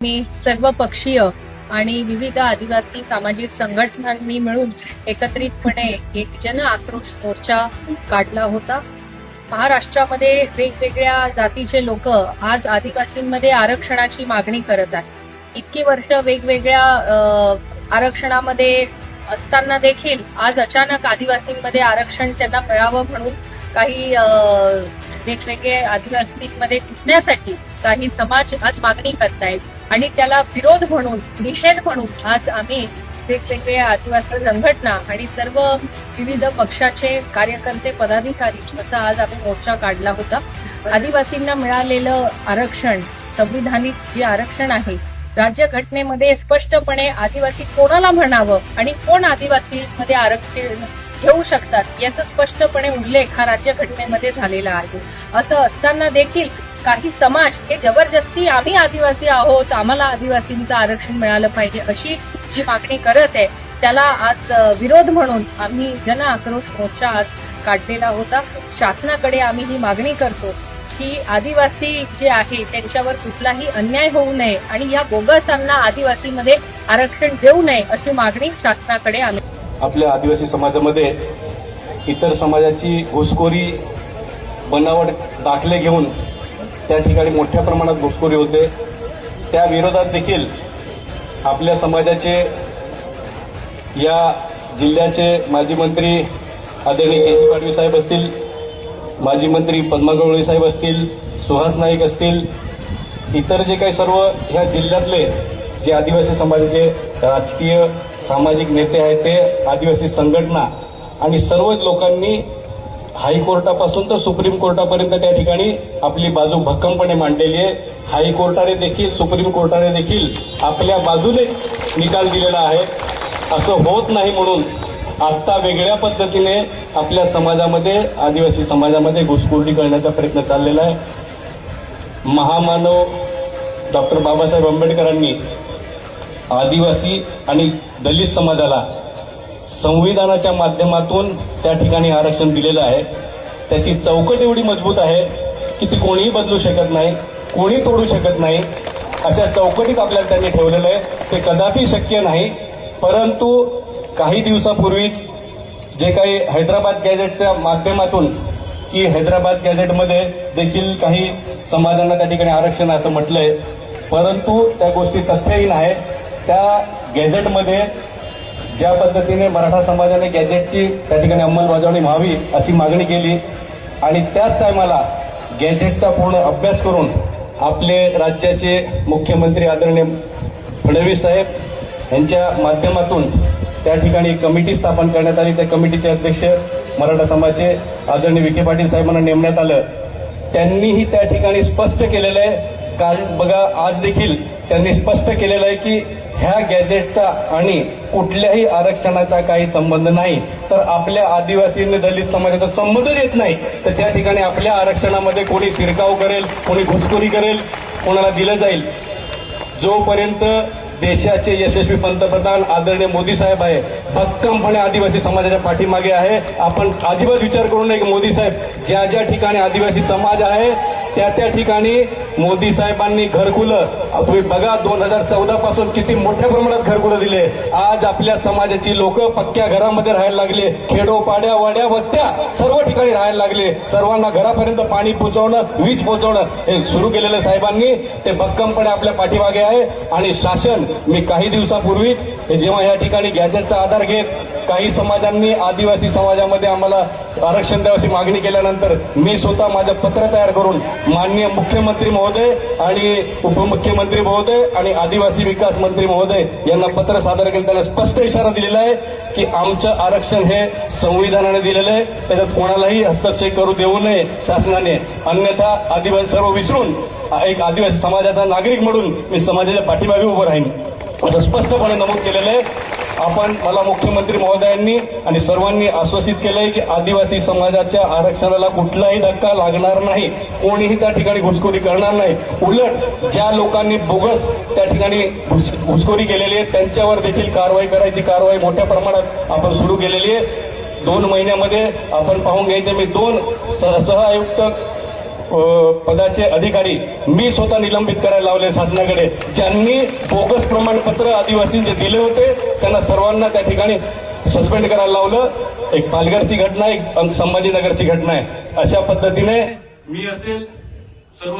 मी सर्व पक्षीय आणि विविध आदिवासी सामाजिक संघटनांनी मिळून एकत्रितपणे एक जन आक्रोश मोर्चा काढला होता. महाराष्ट्रामध्ये वेगवेगळ्या जातीचे लोक आज आदिवासींमध्ये आरक्षणाची मागणी करत आहेत. इतकी वर्ष वेगवेगळ्या आरक्षणामध्ये असताना देखील आज अचानक आदिवासींमध्ये आरक्षण त्यांना मिळावं म्हणून काही वेगवेगळे आदिवासींमध्ये घुसण्यासाठी काही समाज आज मागणी करतायत आणि त्याला विरोध म्हणून निषेध म्हणून आज आम्ही वेगवेगळ्या आदिवासी संघटना आणि सर्व विविध पक्षाचे कार्यकर्ते पदाधिकारी असा आज आम्ही मोर्चा काढला होता. आदिवासींना मिळालेलं आरक्षण संविधानिक जे आरक्षण आहे राज्यघटनेमध्ये स्पष्टपणे आदिवासी कोणाला म्हणावं आणि कोण आदिवासीमध्ये आरक्षण घेऊ शकतात याचा स्पष्टपणे उल्लेख हा राज्यघटनेमध्ये झालेला आहे. असं असताना देखील काही समाज हे जबरदस्ती आम्ही आदिवासी आहोत आम्हाला आदिवासींचं आरक्षण मिळालं पाहिजे अशी जी मागणी करत आहे त्याला आज विरोध म्हणून आम्ही जन आक्रोश मोर्चा आज काढलेला होता. शासनाकडे आम्ही ही मागणी करतो की आदिवासी जे आहे त्यांच्यावर कुठलाही अन्याय होऊ नये आणि या बोगसांना आदिवासीमध्ये आरक्षण देऊ नये अशी मागणी शासनाकडे आम्ही आपल्या आदिवासी समाजामध्ये इतर समाजाची घुसखोरी बनावट दाखले घेऊन त्या ठिकाणी मोठ्या प्रमाणात घुसखोरी होते. त्या विरोधात देखील आपल्या समाजाचे या जिल्ह्याचे माजी मंत्री आदरणीय के सी पाडवी साहेब असतील माजी मंत्री पद्मा गवळी साहेब असतील सुहास नाईक असतील इतर जे काही सर्व ह्या जिल्ह्यातले जे आदिवासी समाजाचे राजकीय सामाजिक नेते आहेत ते आदिवासी संघटना आणि सर्वच लोकांनी हायकोर्टापासून तर सुप्रीम कोर्टापर्यंत त्या ठिकाणी आपली बाजू भक्कमपणे मांडलेली आहे. हायकोर्टाने देखील सुप्रीम कोर्टाने देखील आपल्या बाजूनेच निकाल दिलेला आहे. असं होत नाही म्हणून आता वेगळ्या पद्धतीने आपल्या समाजामध्ये आदिवासी समाजामध्ये घुसखोरी करण्याचा प्रयत्न चाललेला आहे. महामानव डॉक्टर बाबासाहेब आंबेडकरांनी आदिवासी आणि दलित समाजाला संविधानाच्या माध्यमातून त्या ठिकाणी आरक्षण दिलेलं आहे. त्याची चौकट एवढी मजबूत आहे की ती कोणीही बदलू शकत नाही कोणी तोडू शकत नाही. अशा चौकटीत आपल्याला त्यांनी ठेवलेलं आहे. ते कदापि शक्य नाही परंतु काही दिवसापूर्वीच जे काही हैदराबाद गॅझेटच्या माध्यमातून की हैदराबाद गॅझेटमध्ये देखील काही समाजांना त्या ठिकाणी आरक्षण असं म्हटलंय. परंतु त्या गोष्टी तथ्यहीन आहे त्या गॅझेटमध्ये ज्या पद्धतीने मराठा समाजाने गॅजेटची त्या ठिकाणी अंमलबजावणी व्हावी अशी मागणी केली आणि त्याच टायमाला गॅजेटचा पूर्ण अभ्यास करून आपले राज्याचे मुख्यमंत्री आदरणीय फडणवीस साहेब यांच्या माध्यमातून त्या ठिकाणी कमिटी स्थापन करण्यात आली. त्या कमिटीचे अध्यक्ष मराठा समाजाचे आदरणीय विखे पाटील साहेबांना नेमण्यात आलं. त्यांनीही त्या ठिकाणी स्पष्ट केलेलं आहे काल बघा आज देखील त्यांनी स्पष्ट केलेलं आहे की ह्या गॅझेटचा आणि कुठल्याही आरक्षणाचा काही संबंध नाही. तर आपल्या आदिवासी आणि दलित समाजाचा संबंधच येत नाही. तर त्या ठिकाणी आपल्या आरक्षणामध्ये कोणी शिरकाव करेल कोणी घुसखोरी करेल कोणाला दिलं जाईल. जोपर्यंत देशाचे यशस्वी पंतप्रधान आदरणीय मोदी साहेब आहे भक्कमपणे आदिवासी समाजाच्या पाठीमागे आहे आपण अजिबात विचार करू नये की मोदी साहेब ज्या ज्या ठिकाणी आदिवासी समाज आहे त्या त्या ठिकाणी मोदी साहेबांनी घरकुलं. तुम्ही बघा दोन हजार चौदा पासून किती मोठ्या प्रमाणात घरकुलं दिले. आज आपल्या समाजाची लोक पक्क्या घरामध्ये राहायला लागले. खेडोपाड्या वाड्या वस्त्या सर्व ठिकाणी राहायला लागले. सर्वांना घरापर्यंत पाणी पोहोचवणं वीज पोहोचवणं हे सुरू केलेलं साहेबांनी. ते भक्कमपणे आपल्या पाठीमागे आहे. आणि शासन मी काही दिवसापूर्वीच जेव्हा या ठिकाणी गॅजेटचा आधार घेत काही समाजांनी आदिवासी समाजामध्ये आम्हाला आरक्षण द्यावशी मागणी केल्यानंतर मी स्वतः माझं पत्र तयार करून माननीय मुख्यमंत्री महोदय आणि उपमुख्यमंत्री महोदय आणि आदिवासी विकास मंत्री महोदय यांना पत्र सादर केलं. त्याला स्पष्ट इशारा दिलेला आहे की आमचं आरक्षण हे संविधानाने दिलेलं आहे. त्याच्यात कोणालाही हस्तक्षेप करू देऊ नये शासनाने. अन्यथा आदिवासी सर्व विसरून एक आदिवासी समाजाचा नागरिक म्हणून मी समाजाच्या पाठीमागे उभं राहीन. असं स्पष्टपणे नमूद केलेलं आहे. आपण मला मुख्यमंत्री महोदयांनी आणि सर्वांनी आश्वासित केलंय की आदिवासी समाजाच्या आरक्षणाला कुठलाही धक्का लागणार नाही. कोणीही त्या ठिकाणी घुसखोरी करणार नाही. उलट ज्या लोकांनी बोगस त्या ठिकाणी घुस घुसखोरी केलेली आहे त्यांच्यावर देखील कारवाई करायची कारवाई मोठ्या प्रमाणात आपण सुरू केलेली आहे. दोन महिन्यामध्ये आपण पाहून घ्यायचे मी दोन सह सह आयुक्त पदाचे अधिकारी मी स्वतः निलंबित करायला लावले शासनाकडे. ज्यांनी बोगस प्रमाणपत्र आदिवासींचे दिले होते त्यांना सर्वांना त्या ठिकाणी सस्पेंड करायला लावलं. एक पालघरची घटना एक संभाजीनगरची घटना आहे. अशा पद्धतीने मी असेल सर्व